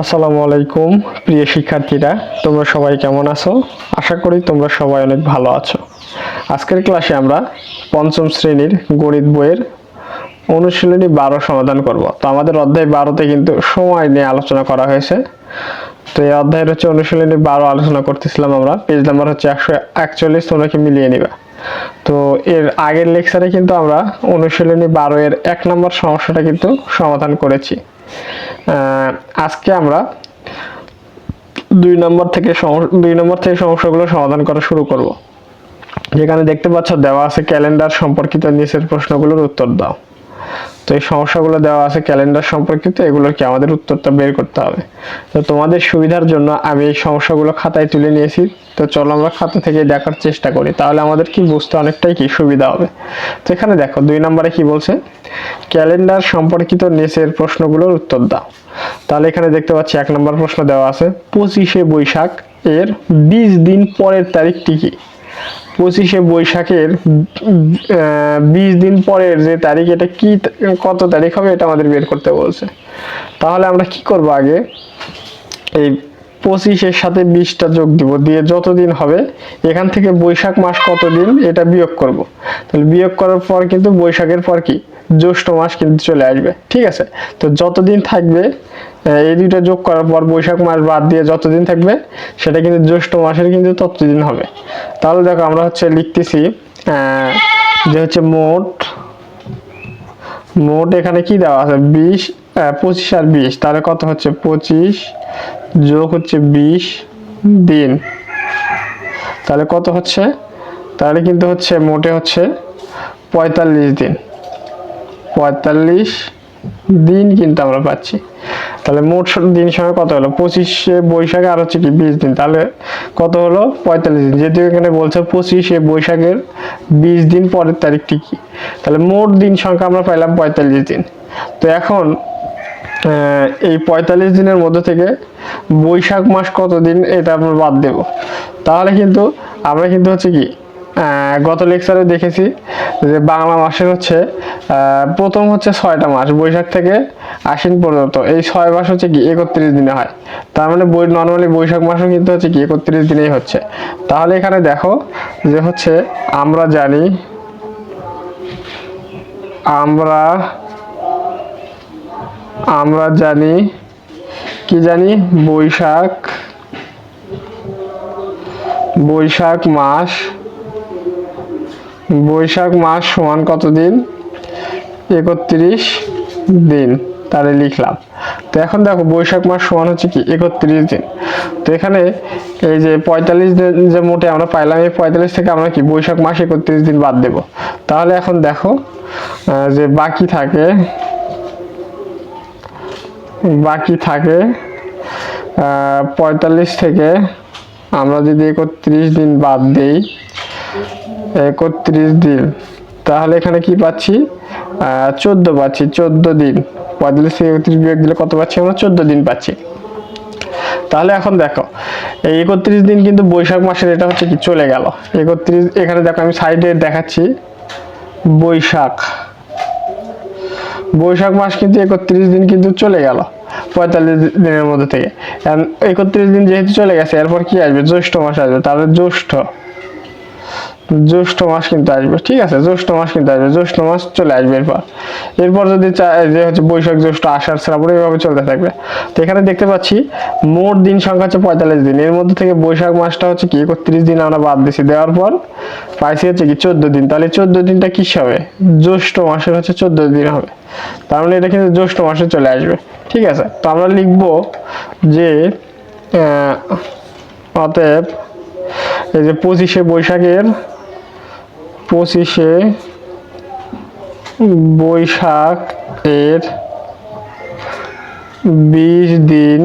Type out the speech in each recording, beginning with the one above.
আসসালামু আলাইকুম, প্রিয় শিক্ষার্থীরা, তোমরা সবাই কেমন আছো? আশা করি তোমরা সবাই অনেক ভালো আছো। আজকের ক্লাসে আমরা পঞ্চম শ্রেণির গণিত বইয়ের অনুশীলনী বারো সমাধান করব। তো আমাদের অধ্যায় বারোতে কিন্তু সময় নিয়ে আলোচনা করা হয়েছে। তো এই অধ্যায়ের হচ্ছে অনুশীলনী বারো আলোচনা করতেছিলাম আমরা। পেজ নাম্বার হচ্ছে একশো একচল্লিশ তোমরা কি মিলিয়ে নিবা। তো এর আগের লেকচারে কিন্তু আমরা অনুশীলনী বারো এর এক নম্বর সমস্যাটা কিন্তু সমাধান করেছি। আজকে আমরা দুই নম্বর থেকে দুই নম্বর থেকে সমস্যাগুলো সমাধান করা শুরু করব। যেখানে দেখতে পাচ্ছ দেওয়া আছে ক্যালেন্ডার সম্পর্কিত নিচের প্রশ্নগুলোর উত্তর দাও। তো এই সমস্যাগুলো দেওয়া আছে ক্যালেন্ডার সম্পর্কিত, এগুলোর কি আমাদের উত্তরটা বের করতে হবে? তো তোমাদের সুবিধার জন্য আমি এই সমস্যাগুলো খাতায় তুলে নিয়েছি। তো চলো আমরা খাতা থেকে দেখার চেষ্টা করি। তাহলে আমাদের কি বুঝতে অনেকটাই কি সুবিধা হবে? তো এখানে দেখো, দুই নম্বরে কি বলছে? ক্যালেন্ডার সম্পর্কিত নিচের প্রশ্নগুলোর উত্তর দাও। তাহলে এখানে দেখতে পাচ্ছি এক নম্বর প্রশ্ন দেওয়া আছে, পঁচিশে বৈশাখ এর বিশ দিন পরের তারিখটি কি? পঁচিশে বৈশাখের বিশ দিন পরের যে তারিখ, এটা কি কত তারিখ হবে এটা আমাদের বের করতে বলছে। তাহলে আমরা কি করব আগে? এই পঁচিশের সাথে বিশটা যোগ দিব, দিয়ে যতদিন হবে, এখান থেকে বৈশাখ মাস কতদিন এটা বিয়োগ করব। তাহলে বিয়োগ করার পর কিন্তু বৈশাখের পর কি? জ্যৈষ্ঠ মাস কিন্তু চলে আসবে, ঠিক আছে? তো যতদিন থাকবে এই দুইটা যোগ করার পর বৈশাখ মাস বাদ দিয়ে যতদিন থাকবে, সেটা কিন্তু জ্যৈষ্ঠ মাসের কিন্তু ততদিন হবে। তাহলে দেখো আমরা হচ্ছে লিখতেছি যে হচ্ছে মোট মোট এখানে কি দেওয়া আছে? বিশ পঁচিশ আর বিশ, তাহলে কত হচ্ছে? পঁচিশ যোগ হচ্ছে বিশ দিন। তাহলে কত হচ্ছে? তাহলে কিন্তু হচ্ছে মোটে হচ্ছে পঁয়তাল্লিশ দিন। পঁয়তাল্লিশ দিন কিন্তু আমরা পাচ্ছি। তাহলে মোট দিন সময় কত হলো? পঁচিশে বৈশাখে আর হচ্ছে কি বিশ দিন। তাহলে কত হলো? পঁয়তাল্লিশ দিন। যেহেতু এখানে বলছে পঁচিশে বৈশাখের বিশ দিন পরের তারিখটি কি তাহলে মোট দিন সংখ্যা আমরা পাইলাম পঁয়তাল্লিশ দিন। তো এখন এই পঁয়তাল্লিশ দিনের মধ্যে থেকে বৈশাখ মাস কত দিন, এটা আমরা বাদ দেব। তাহলে কিন্তু আমরা কিন্তু হচ্ছে কি গত লেকচারে দেখেছি যে বাংলা মাসের হচ্ছে প্রথম হচ্ছে ছয়টা মাস, বৈশাখ থেকে আশ্বিন পর্যন্ত। এই ছয় মাস হচ্ছে কি, একত্রিশ দিনে হয়। তার মানে বই নর্মালি বৈশাখ মাসও কিন্তু হচ্ছে কি, একত্রিশ দিনেই হচ্ছে। তাহলে এখানে দেখো যে হচ্ছে আমরা জানি, আমরা আমরা জানি, কি জানি, বৈশাখ বৈশাখ মাস বৈশাখ মাস সমান কত দিন একত্রিশ দিন, তাহলে লিখলাম। তো এখন দেখো, বৈশাখ মাস সমান হচ্ছে কি? একত্রিশ দিন। তো এখানে এই যে পঁয়তাল্লিশ দিন যে মোটে আমরা পাইলাম, এই পঁয়তাল্লিশ থেকে আমরা কি বৈশাখ মাস একত্রিশ দিন বাদ দেব? তাহলে এখন দেখো যে বাকি থাকে বাকি থাকে পঁয়তাল্লিশ থেকে আমরা যদি একত্রিশ দিন বাদ দিই একত্রিশ দিন। তাহলে এখানে কি পাচ্ছি? চোদ্দ পাচ্ছি, চোদ্দ দিন। পঁয়তাল্লিশ থেকে একত্রিশ বিয়োগ দিলে কত পাচ্ছি আমরা? চোদ্দ দিন পাচ্ছি। তাহলে এখন দেখো, এই একত্রিশ দিন কিন্তু বৈশাখ মাসের এটা হচ্ছে কি? চলে গেল। একত্রিশ, এখানে দেখো আমি সাইডে দেখাচ্ছি। বৈশাখ। বৈশাখ মাস কিন্তু একত্রিশ দিন কিন্তু চলে গেল, পঁয়তাল্লিশ দিনের মধ্যে থেকে। একত্রিশ দিন যেহেতু চলে গেছে, এরপর কি আসবে? জ্যৈষ্ঠ মাস আসবে। তাহলে জ্যৈষ্ঠ জ্যৈষ্ঠ মাস কিন্তু আসবে, ঠিক আছে? জ্যৈষ্ঠ মাস কিন্তু আসবে, জ্যৈষ্ঠ মাস চলে আসবে এরপর। এরপর যদি যে হচ্ছে বৈশাখ, জ্যৈষ্ঠ, আষাঢ়, শ্রাবণ, এইভাবে চলতে থাকবে। তো এখানে দেখতে পাচ্ছি, মোট দিন সংখ্যা হচ্ছে পঁয়তাল্লিশ দিন। এর মধ্যে থেকে বৈশাখ মাসটা হচ্ছে কি? একত্রিশ দিন আমরা বাদ দিছি। দেওয়ার পর পাইছি হচ্ছে কি চোদ্দ দিন। তাহলে চোদ্দ দিনটা কি হবে? জ্যৈষ্ঠ মাসের হচ্ছে চোদ্দ দিন হবে। তার মানে এটা কিন্তু জ্যৈষ্ঠ মাসে চলে আসবে, ঠিক আছে? তো আমরা লিখব যে অতএব এই যে পঁচিশে বৈশাখের পঁচিশে বৈশাখ এর বিশ দিন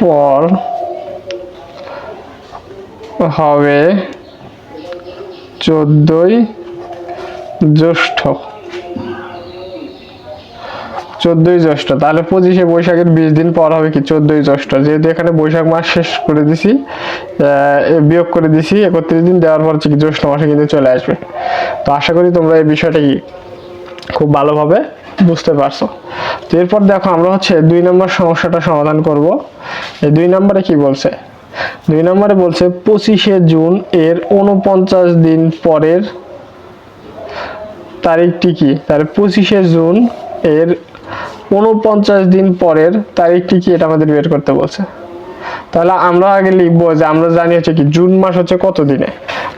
পর হবে চোদ্দই জ্যৈষ্ঠ। চোদ্দই জ্যৈষ্ঠ। তাহলে পঁচিশে বৈশাখের বিশ দিন পর হবে কি চোদ্দই জ্যৈষ্ঠ। যেহেতু এখানে বৈশাখ মাস শেষ করে দিছি বিয়োগ করে দিছি, একত্রিশ দিন দেওয়ার পর হচ্ছে কি জ্যৈষ্ঠ মাসে কিন্তু চলে আসবে। তো আশা করি তোমরা এই বিষয়টা কি খুব ভালোভাবে বুঝতে পারছ। তো এরপর দেখো আমরা হচ্ছে দুই নম্বর সমস্যাটা সমাধান করব। এই দুই নম্বরে কি বলছে? দুই নম্বরে বলছে পঁচিশে জুন এর উনপঞ্চাশ দিন পরের তারিখটি কি? তাহলে পঁচিশে জুন এর উনপঞ্চাশ দিন পরের তারিখটি কি এটা আমাদের বের করতে বলছে। তাহলে আমরা আগে লিখব যে আমরা জানি হচ্ছে কি জুন মাস হচ্ছে কত দিনে।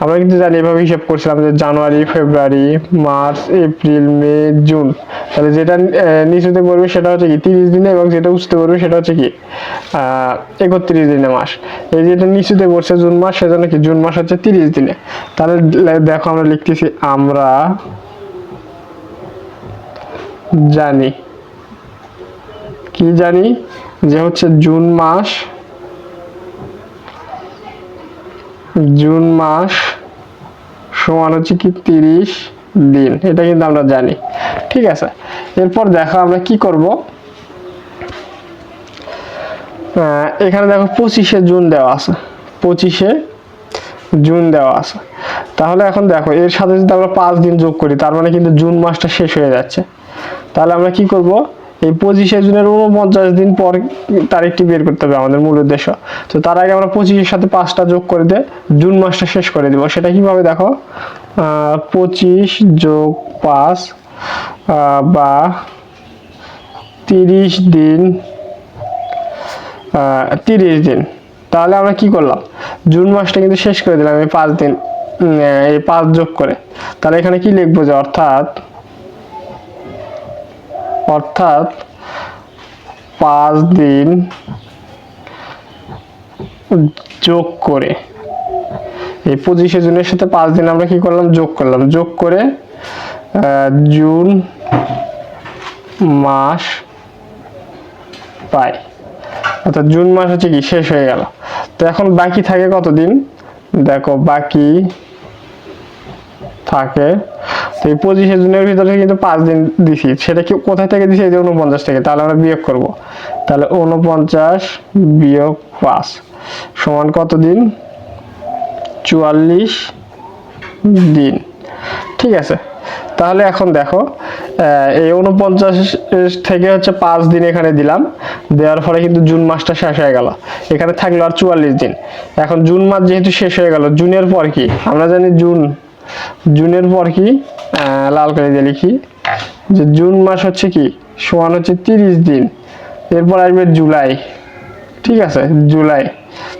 আমরা কিন্তু জানি এভাবে হিসাব করছিলাম যে জানুয়ারি, ফেব্রুয়ারি, মার্চ, এপ্রিল, মে, জুন। তাহলে যেটা নিচুতে পড়বে সেটা হচ্ছে কি তিরিশ দিনে এবং যেটা উঁচুতে পড়বে সেটা হচ্ছে কি একত্রিশ দিনে মাস। এই যেটা নিচুতে পড়ছে জুন মাস, সেজন্য কি জুন মাস হচ্ছে তিরিশ দিনে। তাহলে দেখো আমরা লিখতেছি, আমরা জানি। কি জানি, যে হচ্ছে জুন মাস জুন মাস সমান হচ্ছে কি তিরিশ দিন, এটা কিন্তু আমরা জানি। ঠিক আছে, এরপর দেখো আমরা কি করব? এখানে দেখো পঁচিশে জুন দেওয়া আছে, পঁচিশে জুন দেওয়া আছে। তাহলে এখন দেখো, এর সাথে যদি আমরা পাঁচ দিন যোগ করি, তার মানে কিন্তু জুন মাসটা শেষ হয়ে যাচ্ছে। তাহলে আমরা কি করব? এই পঁচিশে জুনের উনপঞ্চাশ দিন পর তারিখটি বের করতে হবে আমাদের মূল উদ্দেশ্য। তো তার আগে আমরা পঁচিশের সাথে পাঁচটা যোগ করে দিয়ে জুন মাসটা শেষ করে দিব। সেটা কীভাবে দেখো? পঁচিশ যোগ পাঁচ বা তিরিশ দিন তিরিশ দিন। তাহলে আমরা কি করলাম? জুন মাসটা কিন্তু শেষ করে দিলাম এই পাঁচ দিন এই পাঁচ যোগ করে। তাহলে এখানে কি লিখব যে অর্থাৎ অর্থাৎ পাঁচ দিন যোগ করে, এই পঁচিশে জুনের সাথে পাঁচ দিন আমরা কি করলাম? যোগ করলাম। যোগ করে জুন মাস পাই। অর্থাৎ জুন মাস হচ্ছে কি? শেষ হয়ে গেল। তো এখন বাকি থাকে কতদিন? দেখো, বাকি থাকে। তো এই পঁচিশে জুনের ভিতরে কিন্তু পাঁচ দিন দিছি। সেটা কি কোথায় থেকে দিছি? এই যে উনপঞ্চাশ থেকে। তাহলে আমরা বিয়োগ করব। তাহলে উনপঞ্চাশ বিয়োগ পাঁচ সমান কত দিন? চুয়াল্লিশ দিন। ঠিক আছে? তাহলে এখন দেখো এই উনপঞ্চাশ থেকে হচ্ছে পাঁচ দিন এখানে দিলাম। দেওয়ার ফলে কিন্তু জুন মাসটা শেষ হয়ে গেল। এখানে থাকল আর চুয়াল্লিশ দিন। এখন জুন মাস যেহেতু শেষ হয়ে গেল, জুনের পর কি? আমরা জানি জুন জুনের পর কি? লাল করে দিয়ে লিখি। যে জুন মাস হচ্ছে কি? সমান হচ্ছে তিরিশ দিন। এরপর আসবে জুলাই। ঠিক আছে? জুলাই।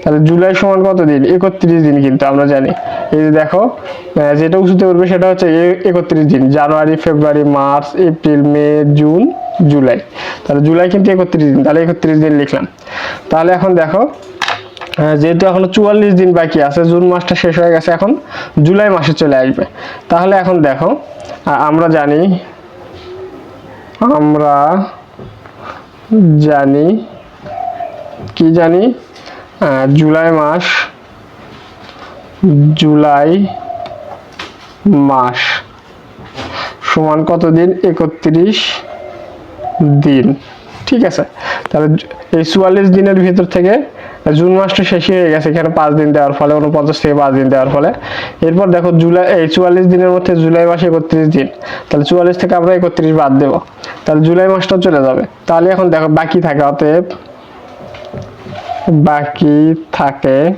তাহলে জুলাই সমান কত দিন? একত্রিশ দিন কিন্তু আমরা জানি। এই যে দেখো যেটা উঁচুতে উঠবে সেটা হচ্ছে একত্রিশ দিন। জানুয়ারি, ফেব্রুয়ারি, মার্চ, এপ্রিল, মে, জুন, জুলাই। তাহলে জুলাই কিন্তু একত্রিশ দিন। তাহলে একত্রিশ দিন লিখলাম। তাহলে এখন দেখো যেহেতু এখনও চুয়াল্লিশ দিন বাকি আছে, জুন মাসটা শেষ হয়ে গেছে এখন, জুলাই মাসে চলে আসবে। তাহলে এখন দেখো আমরা জানি আমরা জানি, কি জানি? জুলাই মাস জুলাই মাস সমান কত দিন? একত্রিশ দিন। ঠিক আছে? তাহলে এই চুয়াল্লিশ দিনের ভিতর থেকে জুন মাসটা শেষ হয়ে গেছে, এখানে পাঁচ দিন দেওয়ার ফলে উনপঞ্চাশ থেকে পাঁচ দিন দেওয়ার ফলে। এরপর দেখো জুলাই, এই চুয়াল্লিশ দিনের মধ্যে জুলাই মাসে একত্রিশ দিন। তাহলে চুয়াল্লিশ থেকে আমরা একত্রিশ বাদ দেবো। তাহলে জুলাই মাসটা চলে যাবে। তাহলে এখন দেখো, বাকি থাকে, অতএব বাকি থাকে,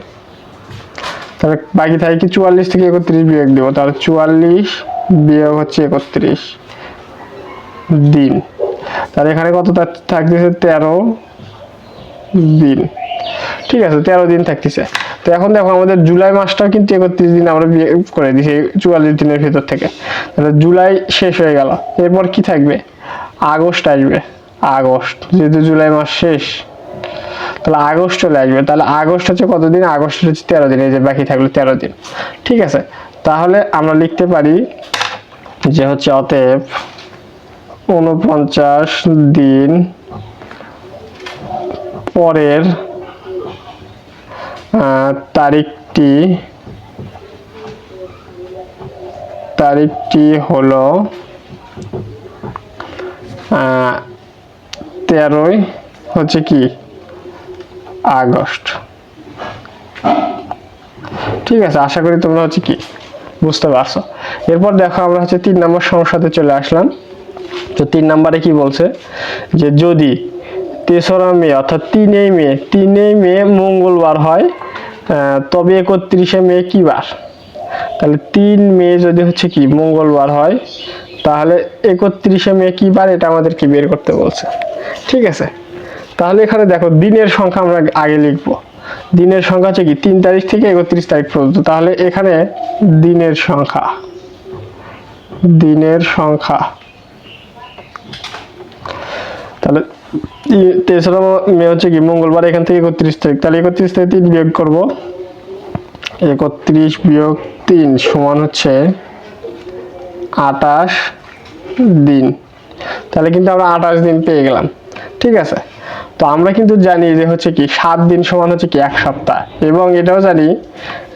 তাহলে বাকি থাকে কি, চুয়াল্লিশ থেকে একত্রিশ বিয়োগ দেবো। তাহলে চুয়াল্লিশ বিয়োগ হচ্ছে একত্রিশ দিন। তাহলে এখানে কত থাক- থাকতেছে তেরো দিন। ঠিক আছে, তেরো দিন থাকতেছে। তো এখন দেখো আমাদের জুলাই মাসটাও কিন্তু একত্রিশ দিন আমরা বিয়ে করে দিছি চুয়াল্লিশ দিনের ভিতর থেকে। তাহলে জুলাই শেষ হয়ে গেল। এরপর কি থাকবে? আগস্ট আসবে। আগস্ট, যেহেতু জুলাই মাস শেষ, তাহলে আগস্ট চলে আসবে। তাহলে আগস্ট হচ্ছে কতদিন আগস্ট হচ্ছে তেরো দিন, এই যে বাকি থাকল তেরো দিন। ঠিক আছে, তাহলে আমরা লিখতে পারি যে হচ্ছে অতএব উনপঞ্চাশ দিন পরের তারিখটি তারিখটি হলো তেরোই হচ্ছে কি? আগস্ট। ঠিক আছে, আশা করি তোমরা হচ্ছে কি বুঝতে পারছ। এরপর দেখো আমরা হচ্ছে তিন নম্বর সমস্যাতে চলে আসলাম। তো তিন নম্বরে কি বলছে? যে যদি তেসরা মে, অর্থাৎ তিনই মে তিনই মে মঙ্গলবার হয় তবে একত্রিশে মে কি বার? তাহলে তিন মে যদি হচ্ছে কি মঙ্গলবার হয়, তাহলে একত্রিশে মে কি বার এটা আমাদেরকে বের করতে বলছে। ঠিক আছে? তাহলে এখানে দেখো দিনের সংখ্যা আমরা আগে লিখব। দিনের সংখ্যা হচ্ছে কি তিন তারিখ থেকে একত্রিশ তারিখ পর্যন্ত। তাহলে এখানে দিনের সংখ্যা দিনের সংখ্যা তাহলে তি- তেসরা মে হচ্ছে কি? মঙ্গলবার এখান থেকে একত্রিশ তারিখ। তাহলে একত্রিশ তারিখ তিন বিয়োগ করব। একত্রিশ বিয়োগ তিন সমান হচ্ছে আটাশ দিন। তাহলে কিন্তু আমরা আটাশ দিন পেয়ে গেলাম। ঠিক আছে? তো আমরা কিন্তু জানি যে হচ্ছে কি সাত দিন সমান হচ্ছে কি এক সপ্তাহ। এবং এটাও জানি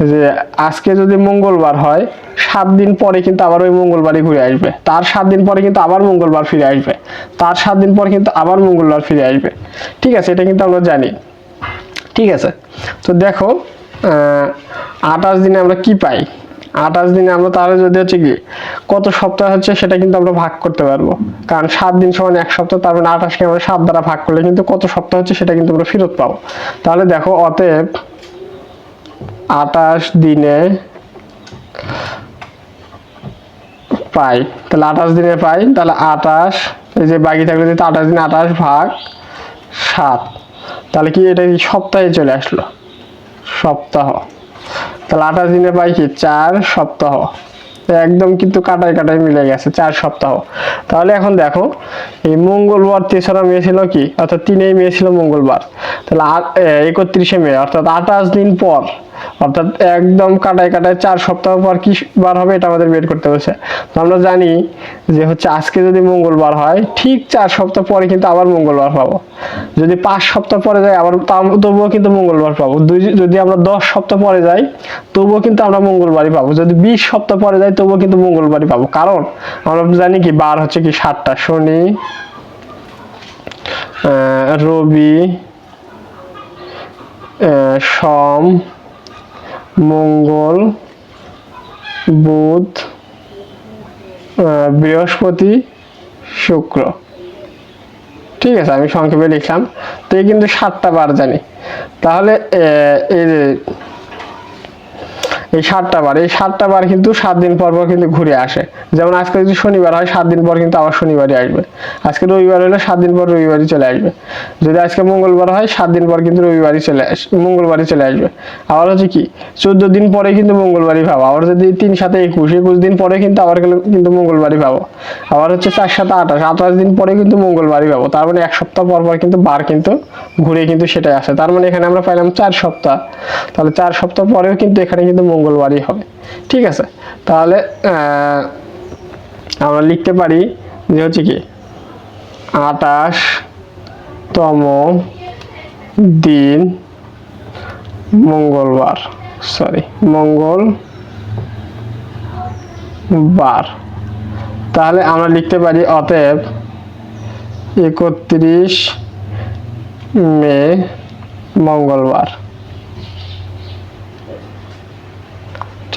যে আজকে যদি মঙ্গলবার হয়, সাত দিন পরে কিন্তু আবার ওই মঙ্গলবারই ঘুরে আসবে। তার সাত দিন পরে কিন্তু আবার মঙ্গলবার ফিরে আসবে। তার সাত দিন পরে কিন্তু আবার মঙ্গলবার ফিরে আসবে। ঠিক আছে, এটা কিন্তু আমরা জানি। ঠিক আছে? তো দেখো আঠাশ দিনে আমরা কি পাই? আঠাশ দিনে আমরা তাহলে যদি হচ্ছে কি, কত সপ্তাহ হচ্ছে সেটা কিন্তু আমরা ভাগ করতে পারব। কারণ সাত দিন সমান এক সপ্তাহ, তার মানে আঠাশকে আমরা সাত দ্বারা ভাগ করলে কিন্তু কত সপ্তাহ হচ্ছে সেটা কিন্তু আমরা ফেরত পাবো। তাহলে দেখো, অতএব আঠাশ দিনে পাই, তাহলে আঠাশ দিনে পাই, তাহলে আঠাশ, এই যে বাকি থাকলে যেহেতু আঠাশ দিনে আঠাশ ভাগ সাত, তাহলে কি এটা সপ্তাহে চলে আসলো? সপ্তাহ। তাহলে আঠাশ দিনে পাই কি? চার সপ্তাহ। একদম কিন্তু কাটাই কাটাই মিলে গেছে, চার সপ্তাহ। তাহলে এখন দেখো, এই মঙ্গলবার তেসরা মেয়ে ছিল কি? অর্থাৎ তিনেই মেয়ে ছিল মঙ্গলবার। তাহলে একত্রিশে মে, অর্থাৎ আঠাশ দিন পর অর্থাৎ একদম কাটায় কাটায় চার সপ্তাহ পর কি বার হবে এটা আমাদের বের করতে হচ্ছে আমরা জানি যে হচ্ছে আজকে যদি মঙ্গলবার হয়, ঠিক চার সপ্তাহ পরে কিন্তু আবার মঙ্গলবার পাবো। যদি পাঁচ সপ্তাহ পরে যাই আবার তবুও কিন্তু মঙ্গলবার পাবো। যদি আমরা দশ সপ্তাহ পরে যাই, তবুও কিন্তু আমরা মঙ্গলবারই পাবো। যদি বিশ সপ্তাহ পরে যাই, তবুও কিন্তু মঙ্গলবারই পাবো। কারণ আমরা জানি কি, বার হচ্ছে কি সাতটা। শনি রবি সোম মঙ্গল, বুধ বৃহস্পতি, শুক্র। ঠিক আছে, আমি সংক্ষেপে লিখলাম। তো এই কিন্তু সাতটা বার জানি। তাহলে এই এই সাতটা বার, এই সাতটা বার কিন্তু সাত দিন পর পর কিন্তু ঘুরে আসে। যেমন আজকে যদি শনিবার হয়, সাত দিন পর কিন্তু আবার শনিবারই আসবে। আজকে রবিবার হলে সাত দিন পর রবিবারই চলে আসবে। যদি আজকে মঙ্গলবার হয়, সাত দিন পর কিন্তু রবিবারই চলে আস, মঙ্গলবারই চলে আসবে। আবার হচ্ছে কি, চোদ্দ দিন পরে কিন্তু মঙ্গলবারই পাবো আবার যদি তিন সাথে একুশ একুশ দিন পরে কিন্তু আবার কিন্তু মঙ্গলবারই পাবো আবার হচ্ছে চার সাথে আঠাশ আঠাশ দিন পরে কিন্তু মঙ্গলবারই পাবো তার মানে এক সপ্তাহ পর পর কিন্তু বার কিন্তু ঘুরে কিন্তু সেটাই আসে। তার মানে এখানে আমরা পাইলাম চার সপ্তাহ। তাহলে চার সপ্তাহ পরেও কিন্তু এখানে কিন্তু মঙ্গলবারই হবে। ঠিক আছে? তাহলে আমরা লিখতে পারি যে হচ্ছে কি আঠাশ তম দিন মঙ্গলবার সরি মঙ্গল বার তাহলে আমরা লিখতে পারি অতএব একত্রিশ মে মঙ্গলবার।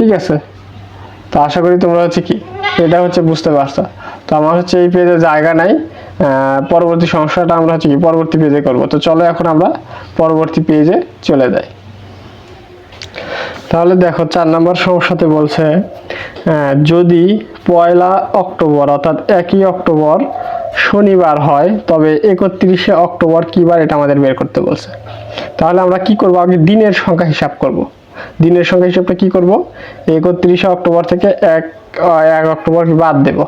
ঠিক আছে। তো আশা করি তোমরা হচ্ছে কি, এটা হচ্ছে বুঝতে পারছ। তো আমার হচ্ছে এই পেজে জায়গা নাই পরবর্তী সমস্যাটা আমরা হচ্ছে কি, পরবর্তী পেজে করব। তো চলো এখন আমরা পরবর্তী পেজে চলে যাই। তাহলে দেখো, চার নম্বর সমস্যাতে বলছে যদি পয়লা অক্টোবর অর্থাৎ একই অক্টোবর শনিবার হয়, তবে একত্রিশে অক্টোবর কি বার এটা আমাদের বের করতে বলছে? তাহলে আমরা কি করব? আগে দিনের সংখ্যা হিসাব করব। দিনের সংখ্যা হিসাবটা কি করব? একত্রিশে অক্টোবর থেকে এক এক অক্টোবর বাদ দেব।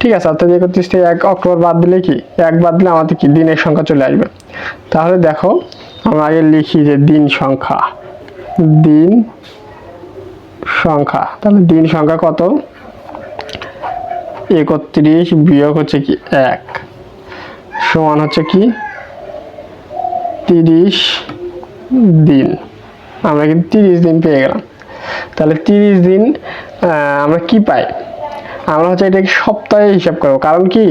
ঠিক আছে, অর্থাৎ একত্রিশ থেকে এক অক্টোবর বাদ দিলে কি? এক বাদ দিলে আমাদের কি? দিনের সংখ্যা চলে আসবে। তাহলে দেখো, আমরা আগে লিখি যে দিন সংখ্যা। দিন সংখ্যা। তাহলে দিন সংখ্যা কত? একত্রিশ বিয়োগ হচ্ছে কি? এক। সমান হচ্ছে কি? তিরিশ দিন। আমরা কিন্তু তিরিশ দিন পেয়ে গেলাম। তাহলে তিরিশ দিন আমরা কি পাই? আমরা হচ্ছে এটাকে সপ্তাহে হিসাব করব। কারণ কি?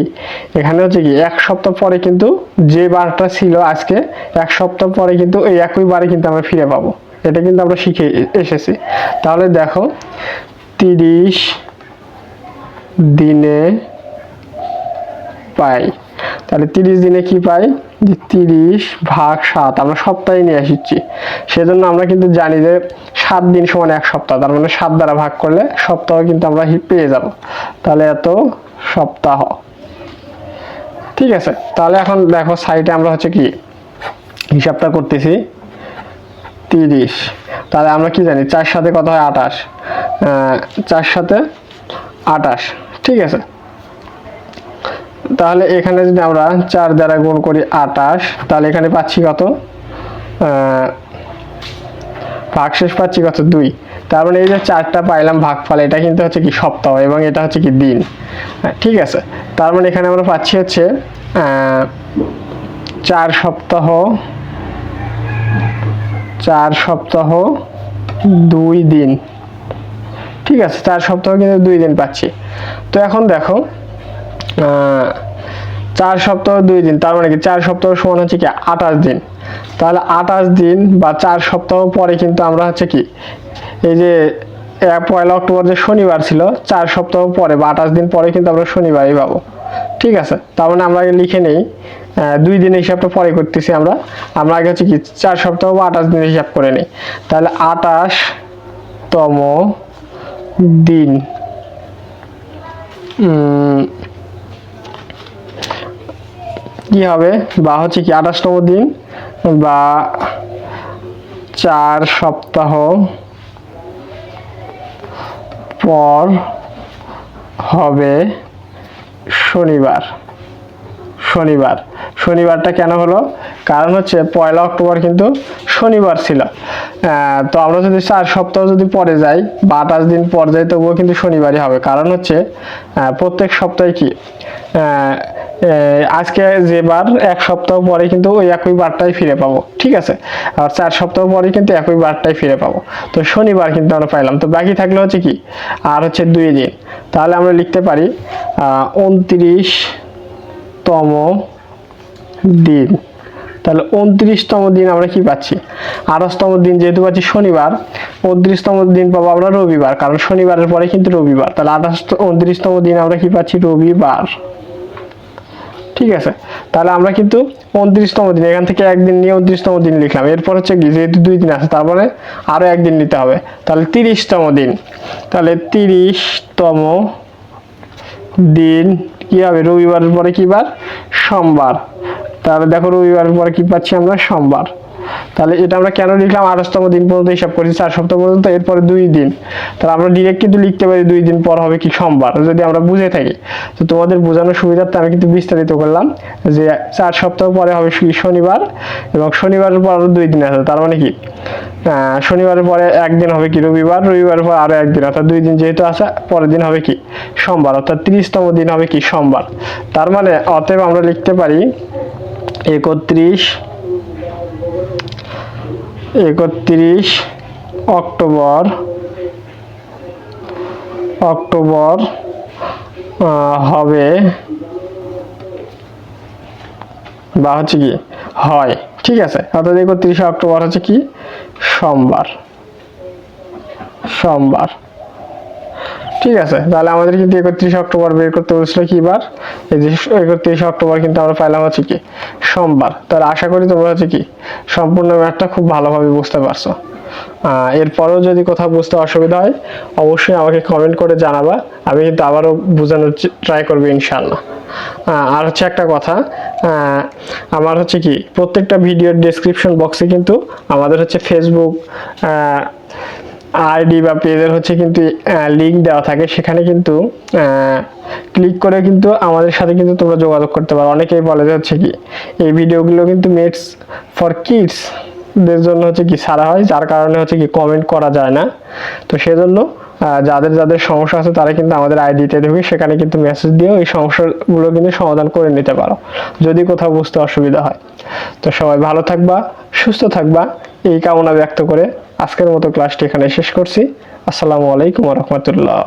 এখানে হচ্ছে কি, এক সপ্তাহ পরে কিন্তু যে বারটা ছিল আজকে, এক সপ্তাহ পরে কিন্তু এই একই বারে কিন্তু আমরা ফিরে পাবো। এটা কিন্তু আমরা শিখে এসেছি। তাহলে দেখো, তিরিশ দিনে পাই। তাহলে তিরিশ দিনে কি পাই? যে তিরিশ ভাগ সাত আমরা সপ্তাহে নিয়ে আসছি সেজন্য আমরা কিন্তু জানি যে সাত দিন সমান এক সপ্তাহ তার মানে সাত দ্বারা ভাগ করলে সপ্তাহ কিন্তু আমরা পেয়ে যাব। তাহলে এত সপ্তাহ। ঠিক আছে তাহলে এখন দেখো সাইডে আমরা হচ্ছে কি হিসাবটা করতেছি। তিরিশ তাহলে আমরা কি জানি? চার সাথে কত হয় আহ, চার সাথে আঠাশ। ঠিক আছে তাহলে এখানে যদি আমরা চার দ্বারা গুণ করি আটাশ তাহলে এখানে পাচ্ছি কত? ভাগশেষ পাচ্ছি কত? দুই। তার মানে এই যে চারটা পাইলাম ভাগফল, এটা কিন্তু হচ্ছে কি সপ্তাহ এবং এটা হচ্ছে কি দিন। ঠিক আছে? তার মানে এখানে আমরা পাচ্ছি হচ্ছে চার সপ্তাহ চার সপ্তাহ, দুই দিন। ঠিক আছে? চার সপ্তাহ কিন্তু দুই দিন পাচ্ছি। তো এখন দেখো চার সপ্তাহ দুই দিন, তার মানে কি চার সপ্তাহ সমান হচ্ছে কি আঠাশ দিন। তাহলে আঠাশ দিন বা চার সপ্তাহ পরে কিন্তু আমরা হচ্ছে কি, এই যে পয়লা অক্টোবর যে শনিবার ছিল, চার সপ্তাহ পরে বা আঠাশ দিন পরে কিন্তু আমরা শনিবারই পাবো। ঠিক আছে? তার মানে আমরা লিখে নেই দুই দিনের হিসাবটা পরে করতেছি আমরা। আমরা আগে হচ্ছে কি চার সপ্তাহ বা আঠাশ দিনের হিসাব করে নিই। তাহলে আঠাশ তম দিন কি হবে? বা হচ্ছে কি আঠাশ আঠাশতম দিন, বা চার সপ্তাহ পর হবে শনিবার। শনিবার। শনিবারটা কেন হলো? কারণ হচ্ছে পয়লা অক্টোবর কিন্তু শনিবার ছিল। তো আমরা যদি চার সপ্তাহ যদি পরে যাই, বা আঠাশ দিন পর যাই, তবুও কিন্তু শনিবারই হবে। কারণ হচ্ছে প্রত্যেক সপ্তাহে কি? আজকে যে বার, এক সপ্তাহ পরে কিন্তু ওই একই বারটাই ফিরে পাবো, ঠিক আছে? আর চার সপ্তাহ পরে কিন্তু একই বারটাই ফিরে পাবো। তো শনিবার কিন্তু আমরা পাইলাম। তো বাকি থাকলে হচ্ছে কি? আর হচ্ছে দুই দিন। তাহলে আমরা লিখতে পারি তম দিন। তাহলে উনত্রিশতম দিন আমরা কি পাচ্ছি? আঠাশতম দিন যেহেতু পাচ্ছি শনিবার, উনত্রিশতম দিন পাবো আমরা রবিবার। কারণ শনিবারের পরে কিন্তু রবিবার। তাহলে আঠাশ উনত্রিশতম দিন আমরা কি পাচ্ছি? রবিবার। ঠিক আছে। তাহলে আমরা কিন্তু উনত্রিশতম দিন, এখান থেকে একদিন নিয়ে উনত্রিশতম দিন লিখলাম। এরপর হচ্ছে কি যেহেতু দুই দিন আছে, তারপরে আরও একদিন নিতে হবে। তাহলে তিরিশতম দিন। তাহলে তিরিশতম দিন কি হবে? রবিবারের পরে কি বার? সোমবার। তাহলে দেখো রবিবারের পরে কি পাচ্ছি আমরা? সোমবার। তাহলে এটা আমরা কেন লিখলাম? আঠাশতম দিন পর্যন্ত হিসাব করেছি চার সপ্তাহ পর্যন্ত, এরপরে দুই দিন। তাহলে আমরা ডিরেক্ট কিন্তু লিখতে পারি দুই দিন পর হবে কি সোমবার। যদি আমরা বুঝে থাকি, তো তোমাদের বোঝানোর সুবিধার্থে আমি কিন্তু বিস্তারিত করলাম যে চার সপ্তাহ পরে হবে শনিবার এবং শনিবারের পর আরও দুই দিন আছে। তার মানে কি? শনিবারের পরে একদিন হবে কি রবিবার রবিবারের পর আরও একদিন। অর্থাৎ দুই দিন যেহেতু আছে, পরের দিন হবে কি সোমবার। অর্থাৎ তিরিশতম দিন হবে কি সোমবার। তার মানে অতএব আমরা লিখতে পারি একত্রিশ একত্রিশ অক্টোবর অক্টোবর হবে বা হচ্ছে কি? হয়। ঠিক আছে। অর্থাৎ একত্রিশে অক্টোবর হচ্ছে কি? সোমবার। সোমবার। ঠিক আছে, তাহলে আমাদের কিন্তু একত্রিশে অক্টোবর বের করতে বলছিল কি বার? এই যে একত্রিশে অক্টোবর কিন্তু আমরা পাইলাম হচ্ছে কি? সোমবার। তাহলে আশা করি তোমরা হচ্ছে কি? সম্পূর্ণ ম্যাথটা খুব ভালোভাবে বুঝতে পারছ। এরপরেও যদি কোথাও বুঝতে অসুবিধা হয়, অবশ্যই আমাকে কমেন্ট করে জানাবা। আমি কিন্তু আবারও বোঝানোর ট্রাই করব ইনশাল্লাহ আর হচ্ছে একটা কথা আমার হচ্ছে কি? প্রত্যেকটা ভিডিওর ডেসক্রিপশন বক্সে কিন্তু আমাদের হচ্ছে ফেসবুক আইডি বা পেজের হচ্ছে কিন্তু লিঙ্ক দেওয়া থাকে। সেখানে কিন্তু ক্লিক করে কিন্তু আমাদের সাথে কিন্তু তোমরা যোগাযোগ করতে পারো। অনেকেই বলে যে হচ্ছে কি, এই ভিডিওগুলো কিন্তু মেটস ফর কিডস দের জন্য হচ্ছে কি ছাড়া হয়, যার কারণে হচ্ছে কি কমেন্ট করা যায় না। তো সেজন্য যাদের যাদের সমস্যা আছে তারা কিন্তু আমাদের আইডিতে ঢুকে সেখানে কিন্তু মেসেজ দিয়েও এই সমস্যাগুলো কিন্তু সমাধান করে নিতে পারো, যদি কোথাও বুঝতে অসুবিধা হয়। তো সবাই ভালো থাকবা, সুস্থ থাকবা, এই কামনা ব্যক্ত করে আজকের মতো ক্লাসটি এখানে শেষ করছি। আসসালামু আলাইকুম রহমতুল্লাহ।